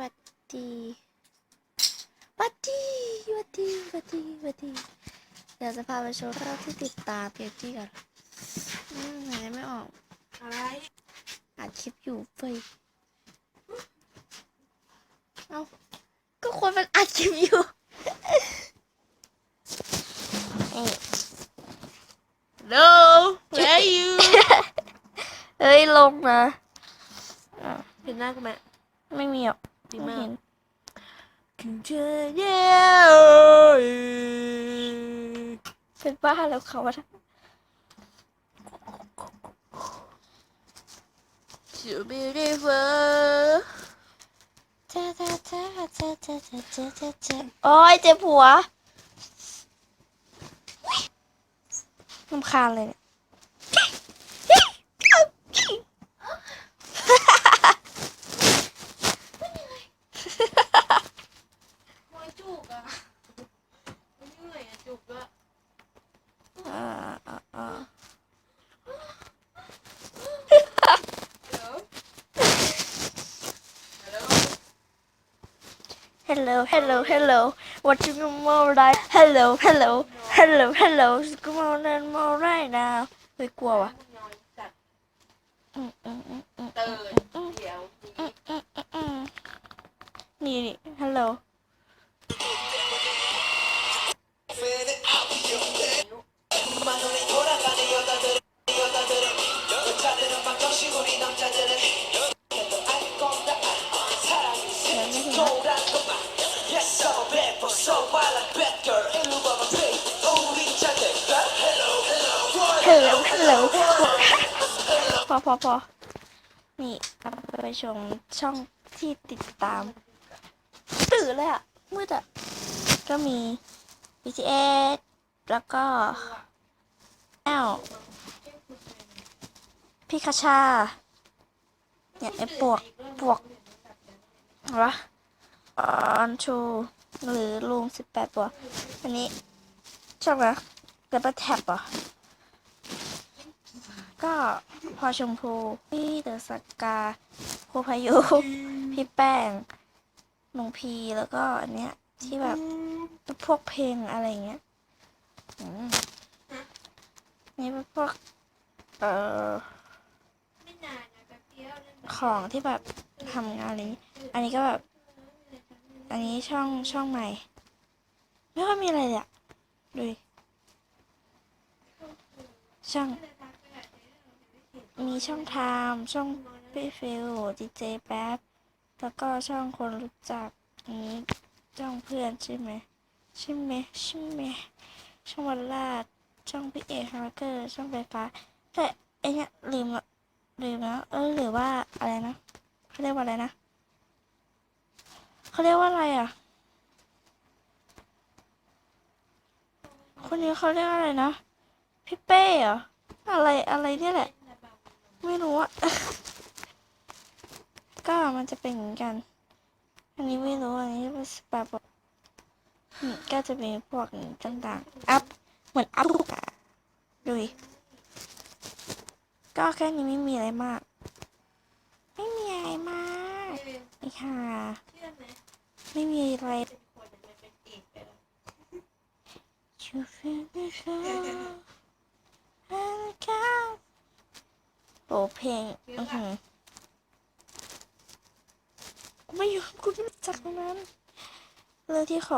วัดดีวัดดีวัดดีวัดดีวัดดี ดี๋ยวจะพาไปโชว์เราที่ติดตามเพจที่ก่อนอืมไหนไม่ออก อะไรอัดคลิปอยู่เฟ้ยเอาก็คนมันอัดคลิปอยู่เอ้ย Hello where are you เฮ้ย ลงนะอะเห็นหน้ากูไหมไม่มีหรอกจริงไหมไม่เห็นคุณเธอ เนี่ยเป็นบ้าแล้วเขาว่า You beautiful เจ้าเจ้าเจ้าเจ้าเจ้าเจ้าเจ้าเจ้าเจ้าโอ้ยเจ็บหัวน้ำคาญเลยเนี่ย Hello, hello, hello. Watching you more right. Hello, hello, hello, hello. Just come on and more right now. Người quà à? Từ, nhiều. Nè, hello. ลโหลฮัลโหลพอพอพอนี่ไปชมช่องที่ติดตาม ตื่นเลยอะมืดอะก็มี BTS แล้วก็แอลพี่คาชา เนี่ยไอ้ปวก ปวกอะไรวะออนชูหรือลุงสิบแปดปวกอันนี้ช่องนะเดบแท็บอะ ก็พอชมพูพี่เดอะสกกาครูพายุ พี่แป้งหนุ่งพีแล้วก็อันเนี้ย ที่แบบพวกเพลงอะไรเงี้ยอืมนี่เป็นพวก เอ่อของที่แบบทำงานอะไรอย่างงี้ อันนี้ก็แบบ อันนี้ช่องช่องใหม่ ไม่ค่อยมีอะไรเลยอะดูช่อง มีช่องไทม์ช่องพี่ฟิลดีเจแป๊บแล้วก็ช่องคนรู้จักนี้ช่องเพื่อนใช่ไหมใช่ไหมใช่ไหมช่องวันลาดช่องพี่เอกฮาร์เกอร์ช่องไฟฟ้าแต่ไอเนี้ยลืมละลืมแล้วเออหรือว่าอะไรนะเขาเรียกว่าอะไรนะเขาเรียกว่าอะไรอะ คนนี้เขาเรียกว่าอะไรนะพี่เป้เหรออะไรอะไรเนี่ยแหละ ไม่รู้อะก็มันจะเป็นเหมือนกัน อันนี้ไม่รู้ อันนี้เป็นแบบว่าอืมก็จะมีพวกต่างๆ อัพ เหมือนอัพอะดูดิก็แค่นี้ไม่มีอะไรมาก ไม่มีอะไรมากไอ้ห่าเชื่อไหมไม่มีอะไรเป็นคนมันเป็นเอกไปแล้ว You feel me flow and count โอ้เพลงอือหือกูไม่อยู่กูไม่รู้จักตรงนั้นเรื่องที่ขอ